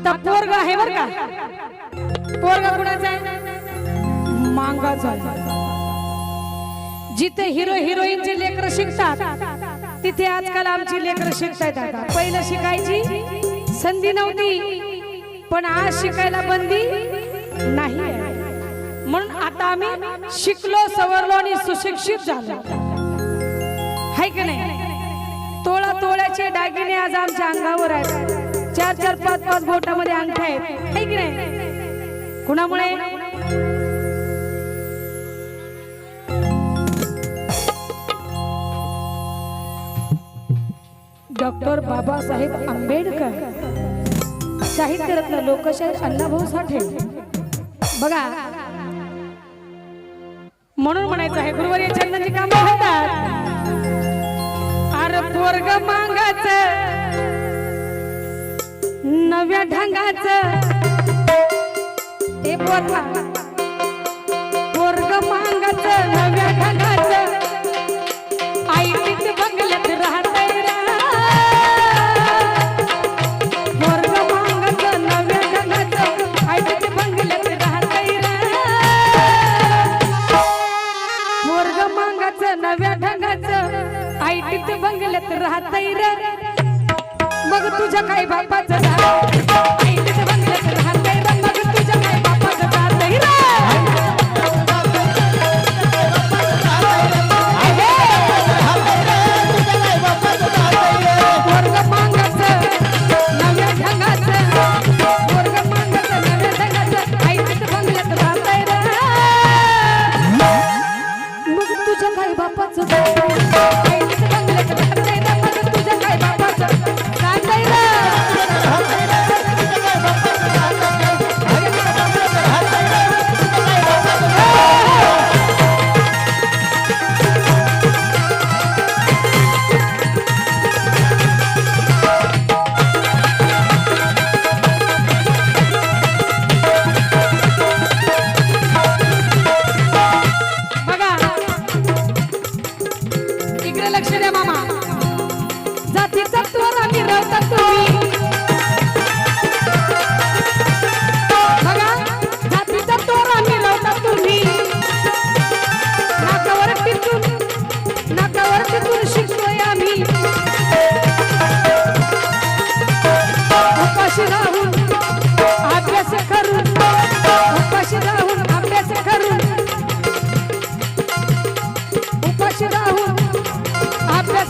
आता पोरग आहे बर का? पोरग कुणाचा आहे? मांगाचा जिथे हिरो हिरोईनचे लेकर शिकतात तिथे आजकाल आमची लेकर शिकतायत आता. पहिलं शिकायची संधी नव्हती पण आज शिकायला बंदी नाही म्हणून आता आम्ही शिकलो सवरलो आणि सुशिक्षित झालो. हाय की नाही? तोळा तोळ्याचे दागिने आज आमच्या अंगावर आहेत. चार चार पाच पाच बोटामध्ये अंगठा आहेत हाय की नाही? कुणामुळे? डॉक्टर बाबासाहेब आंबेडकर. साहित्य रत्न लोकशाही अण्णाभाऊ साठे. बघा. म्हणून म्हणायचं आहे गुरुवारी चंदनची काम होतात. अरे पोरग नव्या ढंगाच. ते बोला पोरग मांगाच नव्या ढंगाच. आईटीत बंगल्यात राहतय पोरग मांगाच नव्या ढंगाच. आईटीत बंगल्यात राहतय पोरग मांगाच नव्या ढंगाच. आईटीत बंगल्यात राहतय रे. मग तुझ्या काय बापाचं झालं.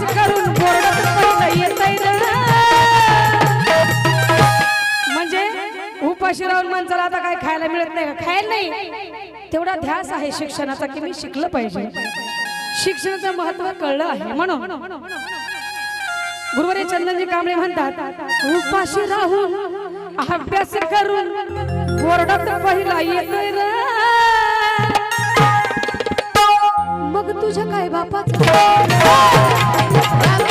अभ्यास करून म्हणजे उपाशी राहून माणसाला आता काय खायला मिळत नाही का? खायला नाही. तेवढा ध्यास आहे शिक्षणाचा की मी शिकलं पाहिजे. शिक्षणाचं महत्त्व कळलं आहे म्हणून. गुरुवारी चंदनजी कांबळे म्हणतात उपाशी राहून अभ्यास करून बोर्डात पहिला येतोय मग तुझ्या काय बापाचं? ¡Oh!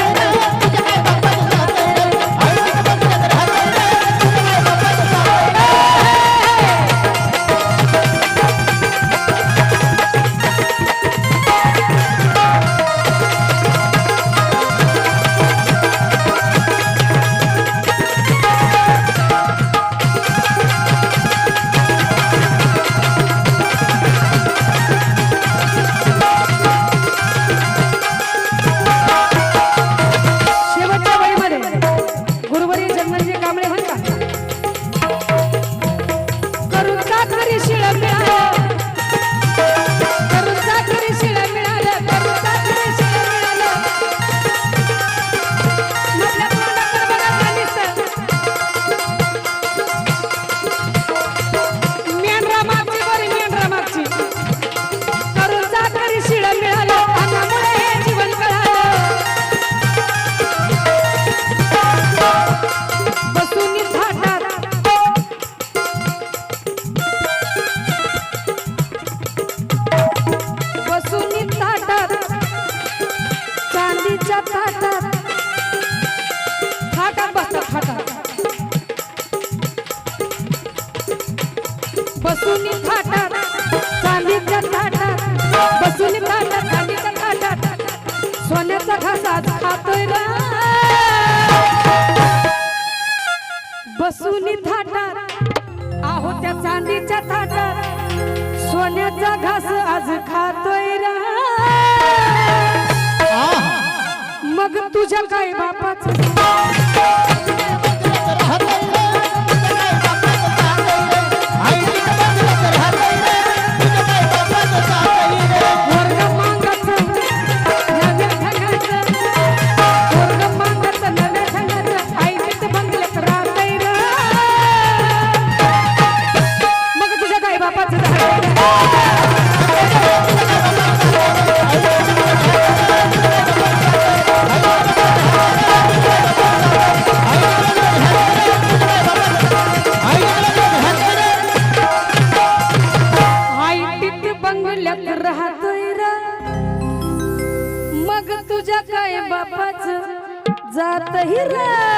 चांदीच्या थाटात सोन्याचा घास आज खातोय रा. मग तुझ्या काय बापाच? Tira!